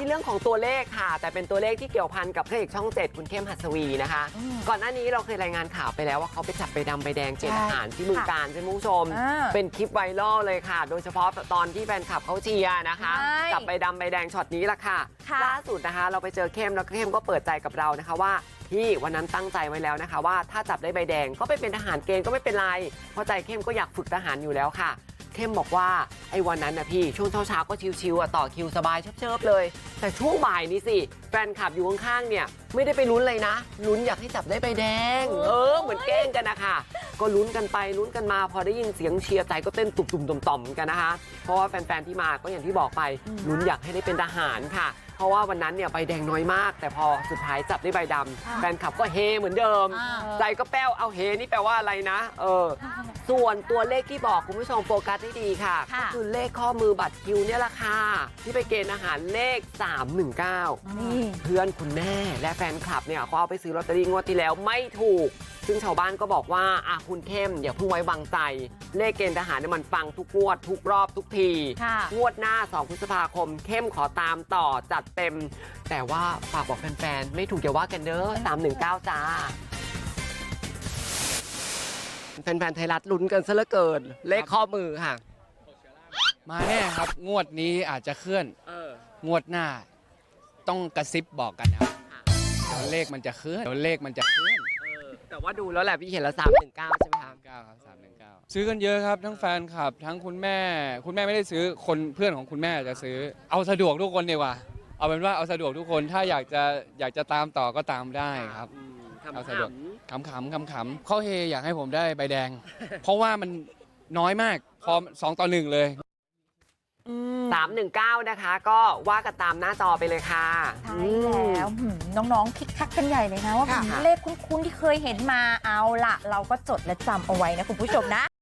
ที่เรื่องของตัวเลขค่ะ แต่เป็นตัวเลขที่เกี่ยวพันกับพระเอกช่องเจ็ดคุณเข้มหัสวีนะคะอืมก่อนหน้านี้เราเคยรายงานข่าวไปแล้วว่าเขาไปจับใบดำใบแดงเกณฑ์ทหารที่เมืองการใช่ไหมคุณผู้ชมอ่าเป็นคลิปไวรัลเลยค่ะ โดยเฉพาะตอนที่แฟนคลับเขาเชียร์นะคะใช่จับใบดำใบแดงช็อตนี้ละค่ะค่ะ ล่าสุดนะคะเราไปเจอเข้มแล้วเข้มก็เปิดใจกับเรานะคะว่าพี่วันนั้นตั้งใจไว้แล้วนะคะ ว่าถ้าจับได้ใบแดงก็ไปเป็นทหารเกณฑ์ก็ไม่เป็นไรเพราะใจเข้มก็อยากฝึกทหารอยู่แล้วค่ะ เข้มบอกว่าไอ้วันนั้นนะพี่ช่วงเช้าๆก็ชิวๆอะต่อคิวสบายเชิบๆเลย แต่ช่วงบ่ายนี้สิ แฟนคลับอยู่ข้างๆเนี่ย ไม่ได้ไปลุ้นเลยนะลุ้นอยากให้จับได้ใบแดง เออ เหมือนแกล้งกันนะคะก็ลุ้นกันไปลุ้นกันมาพอได้ยินเสียงเชียร์ใจก็เต้นตุ่มๆต่อมๆกันนะคะ เพราะว่าแฟนๆที่มาก็อย่างที่บอกไปลุ้นอยากให้ได้เป็นทหารค่ะเพ ราะว่าวันนั้นเนี่ยใบแดงน้อยมาก แต่พอสุดท้ายจับได้ใบดำแฟนคลับก็เฮเหมือนเดิมอ่าใจก็แป้วเอาเฮนี่แปลว่าอะไรนะ เออ ส่วนตัวเลขที่บอกคุณผู้ชมโฟกัสให้ดีค่ะค่ะก็คือเลขข้อมือบัตรคิวเนี่ยแหละค่ะที่ไปเกณฑ์อาหารเลข 319 นี่ เพื่อนคุณแม่และแฟนคลับเนี่ยเขาเอาไปซื้อลอตเตอรี่งวดที่แล้วไม่ถูก ซึ่งชาวบ้านก็บอกว่าอะคุณเข้มอย่าเพิ่งไว้วางใจ เลขเกณฑ์ทหารเนี่ยมันปังทุกงวด ทุกรอบทุกที ค่ะ งวดหน้า 2 พฤษภาคม เข้มขอตามต่อจัดเต็ม แต่ว่าฝากบอกแฟนๆ ไม่ถูกอย่าว่ากันเด้อ319 จ้า แฟนๆ ไทยรัฐลุ้นกันซะเหลือเกิน เลขข้อมือค่ะ มาแน่ครับ งวดนี้อาจจะเคลื่อน เออ งวดหน้า ต้องกระซิบบอกกันนะครับเดี๋ยวเลขมันจะเคลื่อนเดี๋ยวเลขมันจะเคลื่อนแต่ว่าดูแล้วแหละพี่เห็นแล้ว319 ใช่ไหมคะเก้าครับสามหนึ่งเก้าซื้อกันเยอะครับ ทั้งแฟนคลับ ทั้งคุณแม่ คุณแม่ไม่ได้ซื้อคนเพื่อนของคุณแม่จะซื้อ เอาสะดวกทุกคนดีกว่า เอาเป็นว่าเอาสะดวกทุกคนถ้าอยากจะอยากจะตามต่อก็ตามได้ครับ อืมเอาสะดวกขำๆขำๆเขาเฮอยากให้ผมได้ใบแดง เพราะว่ามันน้อยมาก พอสองต่อหนึ่งเลย สามหนึ่งเก้านะคะ ก็ว่ากันตามหน้าจอไปเลยค่ะใช่แล้วหืมน้องๆคิกคักกันใหญ่เลยนะว่าค่ะหืมเลขคุ้นๆที่เคยเห็นมาเอาละเราก็จดและจำเอาไว้นะคุณผู้ชมนะ